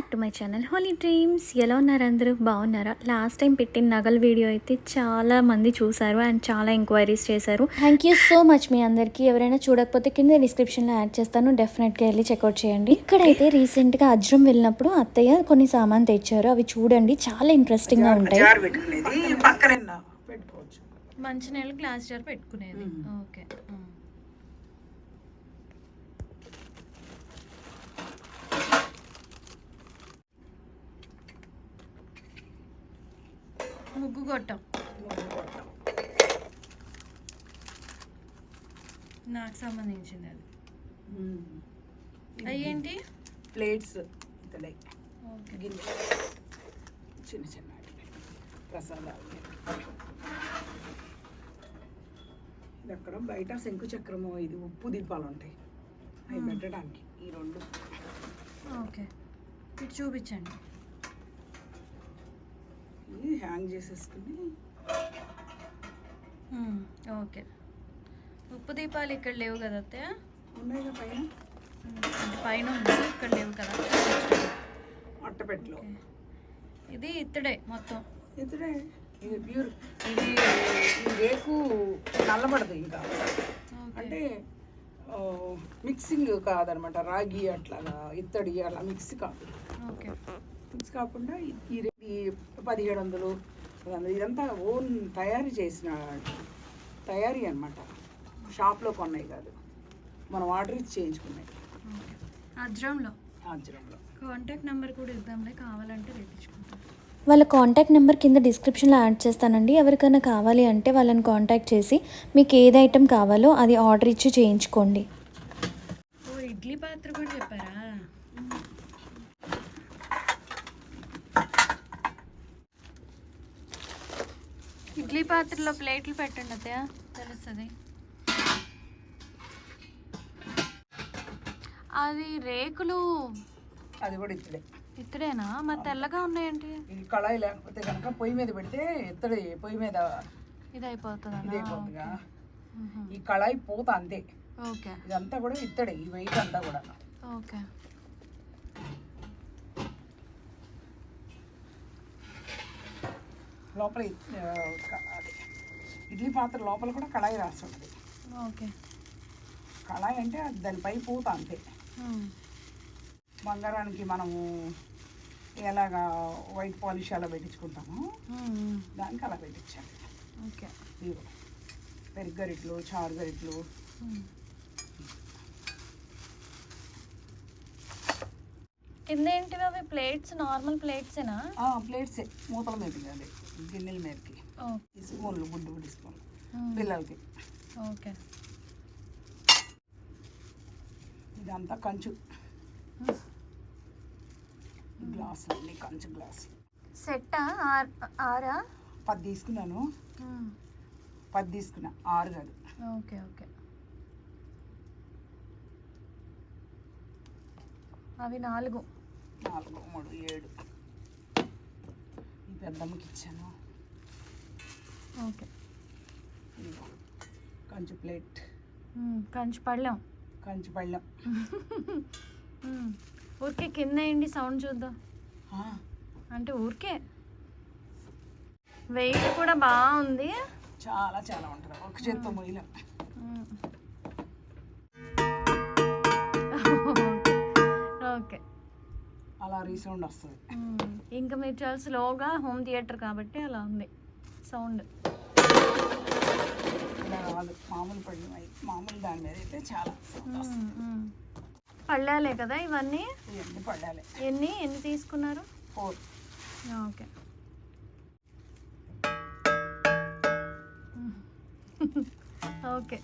Back to my channel holy dreams ఎలా ఉన్నారు అందరూ? బాగున్నారా? లాస్ట్ టైం పెట్టిన నగల వీడియో అయితే చాలా మంది చూసారు అండ్ చాలా ఎంక్వైరీస్ చేశారు. థ్యాంక్ యూ సో మచ్ మీ అందరికీ. ఎవరైనా చూడకపోతే కింద డిస్క్రిప్షన్లో యాడ్ చేస్తాను. డెఫినెట్గా వెళ్ళి చెక్అవుట్ చేయండి. ఇక్కడైతే రీసెంట్గా అజ్రం వెళ్ళినప్పుడు అత్తయ్య కొన్ని సామాన్ తెచ్చారు. అవి చూడండి చాలా ఇంట్రెస్టింగ్గా ఉంటాయి. పెట్టుకోవచ్చు మంచినీళ్ళు గ్లాస్ జార్ పెట్టుకునేది. ఓకే ముగ్గు కొట్టం. నాకు సంబంధించింది అది. అయ్యేంటి? ప్లేట్స్. గిన్నె. చిన్న చిన్న. ప్రసాదాలు. ఇది అక్కడ బయట శంకు చక్రము ఇది ఉప్పు దీపాలు ఉంటాయి. అవి పెట్టడానికి ఈ రెండు. ఓకే. ఇటు చూపించండి. హ్యాంగ్ చేసేసుకుని. ఓకే. ఉప్పు దీపాలు ఇక్కడ లేవు కదా అత్తయ్య? ఉన్నాయి కదా పైన? మ్మ్. పైన ఉంది ఇక్కడ లేవు కదా అట్టపెట్టలో. ఇది ఇత్తడే మొత్తం. ఇతడే ఇది ప్యూర్ ఇది రేకు నల్లబడదు ఇంకా. అంటే మిక్సింగ్ కాదనమాట రాగి అట్లాగా ఇత్తడి అలా మిక్స్ కాదు. ఓకే. మిక్స్ కాకుండా ఈ- ఈ పదిహేడు వందలు ఇదంతా ఓన్ తయారు చేసిన తయారీ అనమాట షాప్లో కొన్నాయి కాదు. మనం ఆర్డర్ ఇచ్చి చేయించుకున్నాయి అజ్రంలో? కాంటాక్ట్ నెంబర్ కూడా ఇద్దాంలే కావాలంటే తెప్పించుకుంటాం వాళ్ళ కాంటాక్ట్ నెంబర్ కింద డిస్క్రిప్షన్లో యాడ్ చేస్తానండి. ఎవరికైనా కావాలి అంటే వాళ్ళని కాంటాక్ట్ చేసి మీకు ఏది ఐటెం కావాలో అది ఆర్డర్ ఇచ్చి చేయించుకోండి. ఓ ఇడ్లీ పాత్ర కూడా చెప్పారా? ఇడ్లీ పాత్రలో ప్లేట్లు పెట్టండి అత్తయ్య తెలుస్తుంది. అది రేకులు. అది కూడా ఇత్తడే. ఇత్తడేనా? మరి తెల్లగా ఉన్నాయండి ఈ కళాయి లేకపోతే కనుక పొయ్యి మీద పెడితే ఇత్తడి పొయ్యి మీద ఇది ఇదే అయిపోతుందా ఈ కళాయి పూత అంతే. ఓకే. ఇదంతా కూడా ఇత్తడే ఈ వెయిట్ అంతా కూడా. ఓకే. లోపల అదే. ఇడ్లీ పాత్ర లోపల కూడా కళాయి రాసి ఉంటుంది ఓకే. కళాయి అంటే దానిపై పూత అంతే. బంగారానికి మనము ఎలాగా వైట్ పాలిష్ అలా పెట్టించుకుంటామో దానికి అలా పెట్టించాలి. ఓకే. పెరుగు గరిట్లు చారు గరిట్లు. కింద ఏంటివి అవి? ప్లేట్స్? నార్మల్ ప్లేట్సేనా? ఆ, ప్లేట్సే. మూతల మీదకి అది గిన్నెల మీదకి. స్పూన్లు గుడ్డు గుడ్డి స్పూన్లు. పిల్లలకి. ఓకే. ఇదంతా కంచు. గ్లాస్ అన్ని కంచు గ్లాస్. సెట్టా? ఆరా పది తీసుకున్నాను. పది తీసుకున్నా. ఆరు కాదు. Okay okay. అవి నాలుగు. నాలుగు మూడు ఏడు. ఈ పెద్దమ్మకి ఇచ్చాను. ఓకే. కంచు ప్లేట్. కంచి పళ్ళెం. కంచు పళ్ళెం. ఊరికే కింద ఏంటి సౌండ్ చూద్దాం? అంటే ఊరికే. వెయిట్ కూడా బాగుంది. చాలా చాలా ఉంటుంది. ఒక చేత్తో మొయ్యలేం. ఓకే. అలా రీసౌండ్ వస్తుంది. ఇంకా మీరు చాలా స్లోగా హోమ్ థియేటర్ కాబట్టి అలా ఉంది. సౌండ్. మామూలు పళ్ళెం మామూలు దాని మీద అయితే చాలా. పళ్ళాలే కదా ఇవన్నీ? ఇవన్నీ పళ్ళాలి. ఎన్ని? ఎన్ని తీసుకున్నారు? ఫోర్. ఓకే. ఓకే.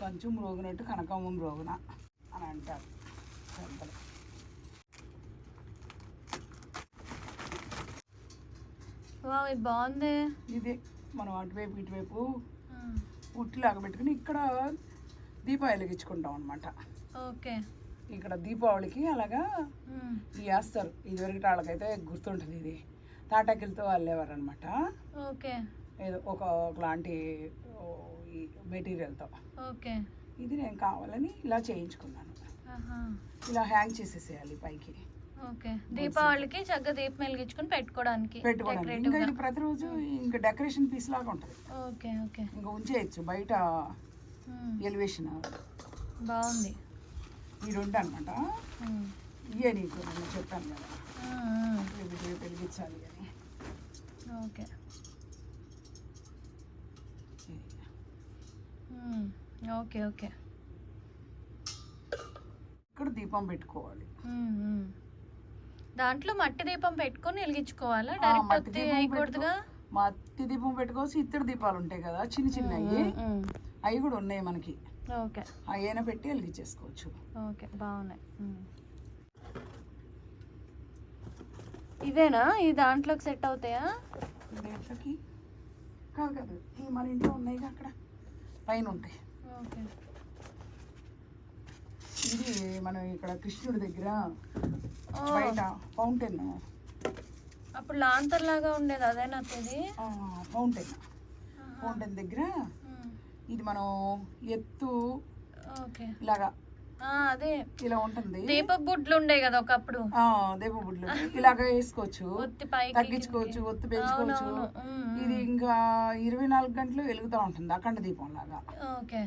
కొంచెం మ్రోగినట్టు కనకమ్మ మ్రోగున. అని అంటారు. పెద్దలు ఇది బాగుంది. ఇదే మనం అటువైపు ఇటువైపు ఉట్టిలాగా పెట్టుకుని ఇక్కడ దీపావళి వెలిగించుకుంటాం అనమాట ఓకే. ఇక్కడ దీపావళికి అలాగా వేస్తారు ఇదివరకు వాళ్ళకైతే గుర్తుంటుంది ఇది. తాటాకిలతో వాళ్ళేవారు అనమాట ఓకే. ఏదో ఒక ఈ మెటీరియల్తో. ఓకే. ఇది నేను కావాలని ఇలా చేయించుకున్నాను. ఇలా హ్యాంగ్ చేసేసేయాలి పైకి. ఓకే. దీపావళికి చక్కగా దీపం వెలిగించుకొని పెట్టుకోవడానికి పెట్టుకోవడానికి. ఇంకా. ఇది ప్రతిరోజు ఇంకా డెకరేషన్ పీస్ లాగా ఉంటుంది. Okay okay. ఇంకా ఉంచేయచ్చు. బయట ఎలివేషన్ బాగుంది. ఈ రెండు అనమాట ఇవే నీకు నేను చెప్పాను కదా. వెలిగించాలి అని. ఓకే. Okay okay. ఇక్కడ దీపం పెట్టుకోవాలి. దాంట్లో మట్టి దీపం పెట్టుకొని వెలిగించుకోవాలా? డైరెక్ట్ వేయకూడదుగా మట్టి దీపం పెట్టుకోవచ్చు ఇత్తడి దీపాలు ఉంటాయి కదా చిన్న చిన్నవి. ఉమ్, అవి కూడా ఉన్నాయి మనకి. ఓకే. అయినా పెట్టి వెలిగించేసుకోవచ్చు. ఓకే బాగున్నాయి. ఇవేనా? ఈ దాంట్లోకి సెట్ అవుతాయా? దేంట్లోకి? కాదు కాదు. ఈ మన ఇంట్లో ఉన్నాయి అక్కడ. పైన ఉంటాయి. ఇది మనం ఇక్కడ కృష్ణుడి దగ్గర బయట ఫౌంటైన్. అప్పుడు లాంతర్ లాగా ఉండేది అదేనా ఇది. ఫౌంటైన్. ఫౌంటైన్ దగ్గర ఇది మనం ఎత్తు ఓకే. ఇలాగా. అదే. ఇలా ఉంటుంది. దీప బుడ్లు ఉండే కదా ఒకప్పుడు. ఆ దీపబుడ్లు ఇలాగ వేసుకోవచ్చు. తగ్గించుకోవచ్చు ఒత్తు పెంచుకోవచ్చు. ఇది ఇంకా ఇరవై నాలుగు గంటలు వెలుగుతూ ఉంటుంది అఖండ దీపం లాగా. ఓకే.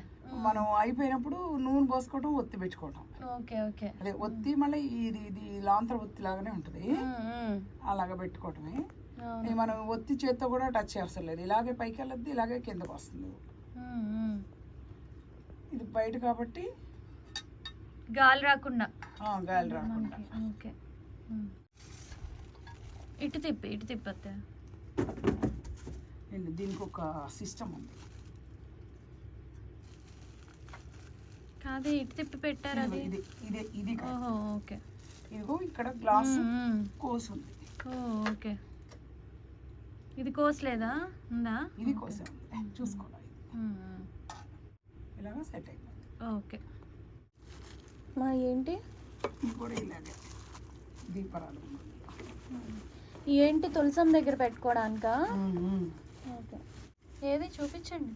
మనం అయిపోయినప్పుడు నూనె పోసుకోవటం ఒత్తి పెట్టుకోవటం. Okay okay. అదే ఒత్తి మళ్ళీ ఇది ఇది లాంతర ఒత్తి లాగానే ఉంటుంది. అలాగ పెట్టుకోవటమే. మనం ఒత్తి చేత్తో కూడా టచ్ చేస్తారు లేదు. ఇలాగే పైకి వెళ్ళద్ది ఇలాగే కిందకు వస్తుంది. ఇది బయట కాబట్టి గాలి రాకుండా. గాలి రాకుండా. ఓకే. ఇటు తిప్పి ఇటు తిప్పతే అండ్ దీనికి ఒక సిస్టమ్ ఉంది. కాదు ఇటు తిప్పి పెట్టారు అది. ఇది ఇది ఇది కాదు. ఓహో ఓకే. ఇదిగో ఇక్కడ గ్లాస్. కోసు ఉంది ఓకే. ఇది కోసలేదా? ఉందా? ఇది కోసే. చూసుకోవాలి. ఇలాగ సెట్ అయిపోతుంది ఓకే. మా ఏంటి? కూడా ఇలాగే. దీపరాలు ఏంటి తులసం దగ్గర పెట్టుకోవడానికా. ఓకే. ఏది? చూపించండి.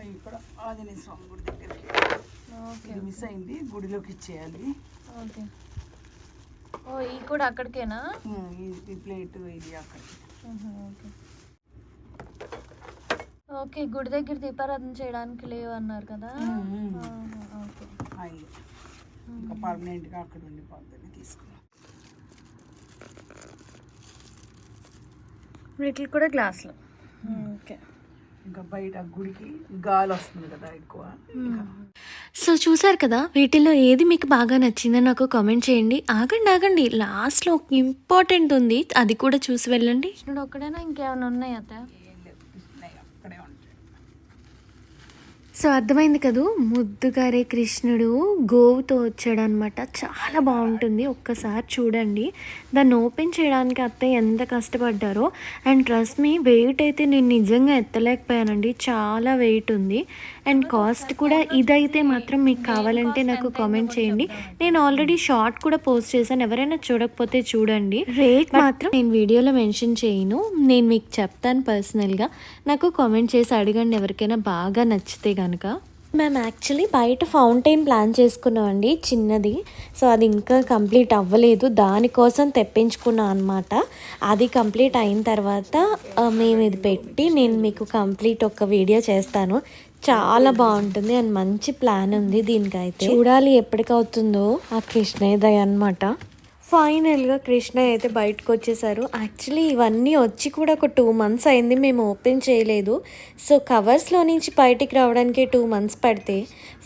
ఇక్కడ ఆంజనేయ స్వామి గుడి దగ్గరికి. ఓకే ఇది మిస్ అయింది గుడిలోకి ఇచ్చేయాలి. ఓకే. ఓ ఈ కూడా అక్కడికేనా? ఈ- ప్లేట్ ఇది అక్కడ. ఉహు, ఓకే. ఓకే గుడి దగ్గర దీపారాధన చేయడానికి లేవు అన్నారు కదా ఓకే. ఇంకా పర్మనెంట్గా అక్కడ ఉండిపోద్దని తీసుకున్నాం. వీటికి కూడా గ్లాసులు. ఓకే. ఇంకా బయట గుడికి గాలి వస్తుంది కదా ఎక్కువ. ఇంకా సో చూసారు కదా వీటిలో ఏది మీకు బాగా నచ్చిందో నాకు కామెంట్ చేయండి. ఆగండి ఆగండి. లాస్ట్లో ఒక ఇంపార్టెంట్ ఉంది అది కూడా చూసి వెళ్ళండి. ఒక్కడేనా ఇంకేమైనా ఉన్నాయి అత్త ఏం లేదు కృష్ణయ్య అక్కడే ఉంటాయి సో అర్థమైంది కదూ? ముద్దుగారే కృష్ణుడు గోవుతో వచ్చాడనమాట చాలా బాగుంటుంది. ఒక్కసారి చూడండి. దాన్ని ఓపెన్ చేయడానికి అత్తయ్య ఎంత కష్టపడ్డారో. అండ్ ట్రస్ట్ మీ వెయిట్ అయితే నేను నిజంగా ఎత్తలేకపోయానండి. చాలా వెయిట్ ఉంది. అండ్ కాస్ట్ కూడా ఇదైతే మాత్రం మీకు కావాలంటే నాకు కామెంట్ చేయండి. నేను ఆల్రెడీ షార్ట్ కూడా పోస్ట్ చేశాను. ఎవరైనా చూడకపోతే చూడండి. రేట్ మాత్రం నేను వీడియోలో మెన్షన్ చేయను. నేను మీకు చెప్తాను పర్సనల్గా నాకు కామెంట్ చేసి అడగండి ఎవరికైనా బాగా నచ్చితే కనుక మేము యాక్చువల్లీ బయట ఫౌంటైన్ ప్లాన్ చేసుకున్నామండి చిన్నది. సో అది ఇంకా కంప్లీట్ అవ్వలేదు. దానికోసం తెప్పించుకున్నాం అనమాట అది కంప్లీట్ అయిన తర్వాత మేము ఇది పెట్టి నేను మీకు కంప్లీట్ ఒక వీడియో చేస్తాను. చాలా బాగుంటుంది అండ్ మంచి ప్లాన్ ఉంది దీనికైతే. చూడాలి ఎప్పటికవుతుందో ఆ కృష్ణయ్య దయ అనమాట ఫైనల్గా కృష్ణ అయితే బయటకు వచ్చేసారు యాక్చువల్లీ ఇవన్నీ వచ్చి కూడా ఒక టూ మంత్స్ అయింది మేము ఓపెన్ చేయలేదు. సో కవర్స్లో నుంచి బయటికి రావడానికి టూ మంత్స్ పడితే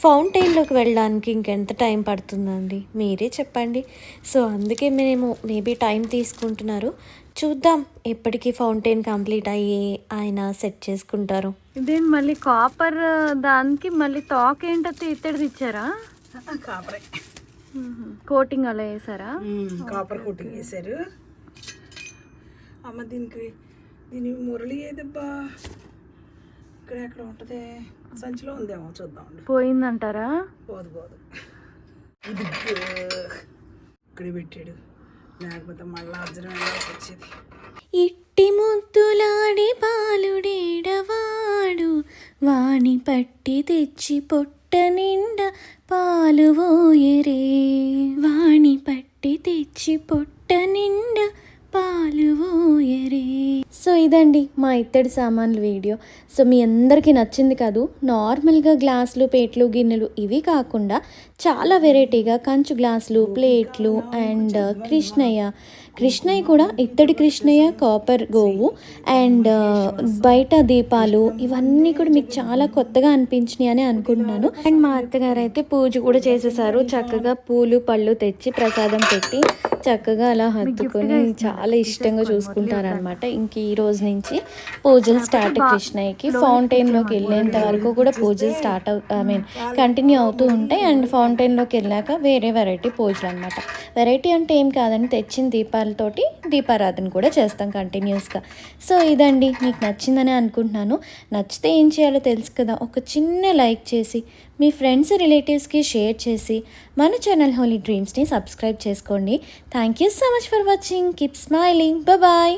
ఫౌంటైన్లోకి వెళ్ళడానికి ఇంకెంత టైం పడుతుందండి? మీరే చెప్పండి. సో అందుకే మేము మేబీ టైం తీసుకుంటున్నారు. చూద్దాం. ఎప్పటికీ ఫౌంటైన్ కంప్లీట్ అయ్యి ఆయన సెట్ చేసుకుంటారు. ఇదేం మళ్ళీ కాపర్ దానికి మళ్ళీ తాక్ ఏంటో ఇత్తడిది ఇచ్చారా? కాపరే. కోటింగ్ అలా వేసారా కాపర్ కోటింగ్ వేశారు అమ్మ దీనికి దీని మురళి ఏదబ్బా? ఇక్కడ ఎక్కడ ఉంటుంది? సంచిలో ఉందేమో చూద్దాం. పోయిందంటారా? పోదు పోదు. ఇది ఇక్కడ పెట్టాడు. లేకపోతే మళ్ళీ అర్జునం వెళ్ళాల్సి వచ్చేది. ఇట్టి ముద్దులాడి పాలుడేడవాడు వాణి పట్టి తెచ్చి పొట్ట నిండా పాలు ఓయరే వాణి పట్టి తెచ్చి పొట్ట నిండా పాలు సో ఇదండి మా ఇత్తడి సామాన్లు వీడియో. సో మీ అందరికీ నచ్చింది కాదు నార్మల్గా గ్లాసులు ప్లేట్లు గిన్నెలు ఇవి కాకుండా చాలా వెరైటీగా కంచు గ్లాసులు ప్లేట్లు అండ్ కృష్ణయ్య కృష్ణయ్య కూడా ఇత్తడి కృష్ణయ్య కాపర్ గోవు అండ్ బయట దీపాలు ఇవన్నీ కూడా మీకు చాలా కొత్తగా అనిపించినాయి అని అనుకుంటున్నాను. అండ్ మా అత్తగారు అయితే పూజ కూడా చేసేసారు. చక్కగా పూలు పళ్ళు తెచ్చి ప్రసాదం పెట్టి చక్కగా అలా హత్తుకొని చాలా ఇష్టంగా చూసుకుంటారు అనమాట ఇంక ఈ రోజు నుంచి పూజలు స్టార్ట్ కృష్ణయ్యకి. ఫౌంటైన్లోకి వెళ్ళేంత వరకు కూడా పూజలు స్టార్ట్ ఐ మీన్ కంటిన్యూ అవుతూ ఉంటాయి. అండ్ ఫౌంటైన్లోకి వెళ్ళాక వేరే వెరైటీ పూజలు అనమాట వెరైటీ అంటే ఏం కాదండి తెచ్చిన దీపాలతోటి దీపారాధన కూడా చేస్తాం కంటిన్యూస్గా సో ఇదండి మీకు నచ్చిందని అనుకుంటున్నాను. నచ్చితే ఏం చేయాలో తెలుసు కదా ఒక చిన్న లైక్ చేసి మీ ఫ్రెండ్స్ రిలేటివ్స్కి షేర్ చేసి మన ఛానల్ హోలీ డ్రీమ్స్ని సబ్స్క్రైబ్ చేసుకోండి. Thank you so much for watching keep smiling bye